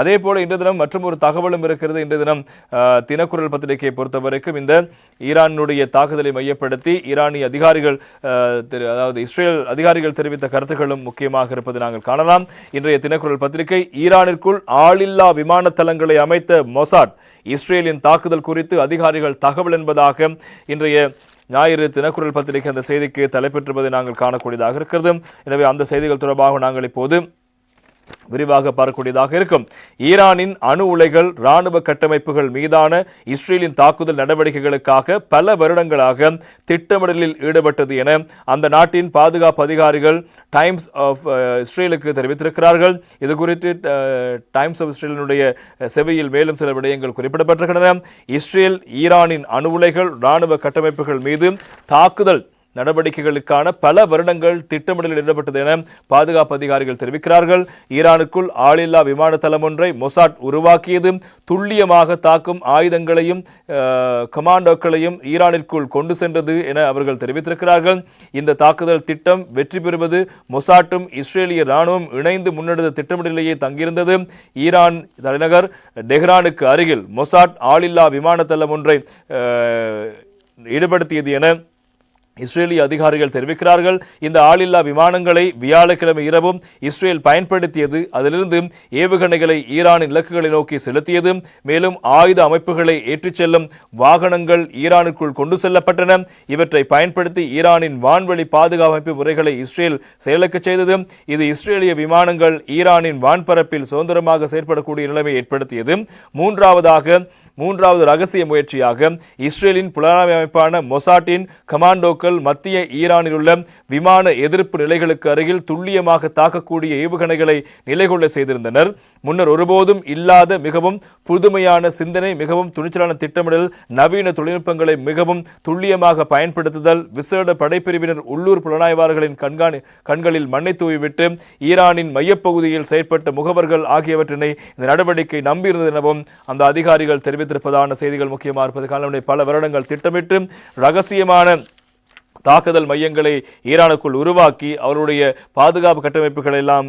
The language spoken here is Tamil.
அதே போல் இன்று தினம் மற்றும் ஒரு தகவலும் இருக்கிறது. இன்று தினம் தினக்குரல் பத்திரிகையை பொறுத்தவரைக்கும் இந்த ஈரானுடைய தாக்குதலை மையப்படுத்தி ஈரானிய அதிகாரிகள் அதாவது இஸ்ரேல் அதிகாரிகள் தெரிவித்த கருத்துக்களும் முக்கியமாக இருப்பதை நாங்கள் காணலாம். இன்றைய தினக்குரல் பத்திரிகை ஈரானிற்குள் ஆளில்லா விமான தளங்களை அமைத்த மொசாட் இஸ்ரேலின் தாக்குதல் குறித்து அதிகாரிகள் தகவல் என்பதாக இன்றைய ஞாயிறு தினக்குரல் பத்திரிகை அந்த செய்திக்கு தலைப்பெற்றிருப்பதை நாங்கள் காணக்கூடியதாக இருக்கிறது. எனவே அந்த செய்திகள் தொடர்பாக நாங்கள் இப்போது விரிவாக பார்க்கக்கூடியதாக இருக்கும். ஈரானின் அணு உலைகள் ராணுவ கட்டமைப்புகள் மீதான இஸ்ரேலின் தாக்குதல் நடவடிக்கைகளுக்காக பல வருடங்களாக திட்டமிடலில் ஈடுபட்டது என அந்த நாட்டின் பாதுகாப்பு அதிகாரிகள் டைம்ஸ் ஆஃப் இஸ்ரேலுக்கு தெரிவித்திருக்கிறார்கள். இது குறித்து டைம்ஸ் ஆஃப் இஸ்ரேலினுடைய செவியில் மேலும் சில விடயங்கள் குறிப்பிடப்பட்டிருக்கின்றன. இஸ்ரேல் ஈரானின் அணு உலைகள் ராணுவ கட்டமைப்புகள் மீது தாக்குதல் நடவடிக்கைகளுக்கான பல வருடங்கள் திட்டமிடலில் ஈடுபட்டது என பாதுகாப்பு அதிகாரிகள் தெரிவிக்கிறார்கள். ஈரானுக்குள் ஆளில்லா விமான தளம் ஒன்றை மொசாட் உருவாக்கியது துல்லியமாக தாக்கும் ஆயுதங்களையும் கமாண்டோக்களையும் ஈரானிற்குள் கொண்டு சென்றது என அவர்கள் தெரிவித்திருக்கிறார்கள். இந்த தாக்குதல் திட்டம் வெற்றி பெறுவது மொசாட்டும் இஸ்ரேலிய ராணுவம் இணைந்து முன்னெடுத்த திட்டமிடலிலேயே தங்கியிருந்தது. ஈரான் தலைநகர் டெஹ்ரானுக்கு அருகில் மொசாட் ஆளில்லா விமான தளம் ஒன்றை ஈடுபடுத்தியது என இஸ்ரேலிய அதிகாரிகள் தெரிவிக்கிறார்கள். இந்த ஆளில்லா விமானங்களை வியாழக்கிழமை இரவும் இஸ்ரேல் பயன்படுத்தியது. அதிலிருந்து ஏவுகணைகளை ஈரானின் இலக்குகளை நோக்கி செலுத்தியது. மேலும் ஆயுத அமைப்புகளை ஏற்றிச் செல்லும் வாகனங்கள் ஈரானுக்குள் கொண்டு செல்லப்பட்டன. இவற்றை பயன்படுத்தி ஈரானின் வான்வழி பாதுகாப்பு முறைகளை இஸ்ரேல் செயலுக்கு செய்தது. இது இஸ்ரேலிய விமானங்கள் ஈரானின் வான்பரப்பில் சுதந்திரமாக செயற்படக்கூடிய நிலைமை ஏற்படுத்தியது. மூன்றாவதாக மூன்றாவது ரகசிய முயற்சியாக இஸ்ரேலின் புலனாய்வு அமைப்பான மொசாட்டின் கமாண்டோக்கள் மத்திய ஈரானில் உள்ள விமான எதிர்ப்பு நிலைகளுக்கு அருகில் துல்லியமாக தாக்கக்கூடிய ஏவுகணைகளை நிலைகொள்ள செய்திருந்தனர். முன்னர் ஒருபோதும் இல்லாத மிகவும் புதுமையான சிந்தனை மிகவும் துணிச்சலான திட்டமிடல் நவீன தொழில்நுட்பங்களை மிகவும் துல்லியமாக பயன்படுத்துதல் விசேட படைப்பிரிவினர் உள்ளூர் புலனாய்வாளர்களின் கண்காணி கண்களில் மண்ணை தூவிவிட்டு ஈரானின் மையப்பகுதியில் செயற்பட்ட முகவர்கள் ஆகியவற்றினை இந்த நடவடிக்கை நம்பியிருந்தது எனவும் அந்த அதிகாரிகள் தெரிவித்திருப்பதான செய்திகள் முக்கியமாக இருப்பது. காரணம் பல வருடங்கள் திட்டமிட்டு ரகசியமான தாக்குதல் மையங்களை ஈரானுக்குள் உருவாக்கி அவருடைய பாதுகாப்பு கட்டமைப்புகளை எல்லாம்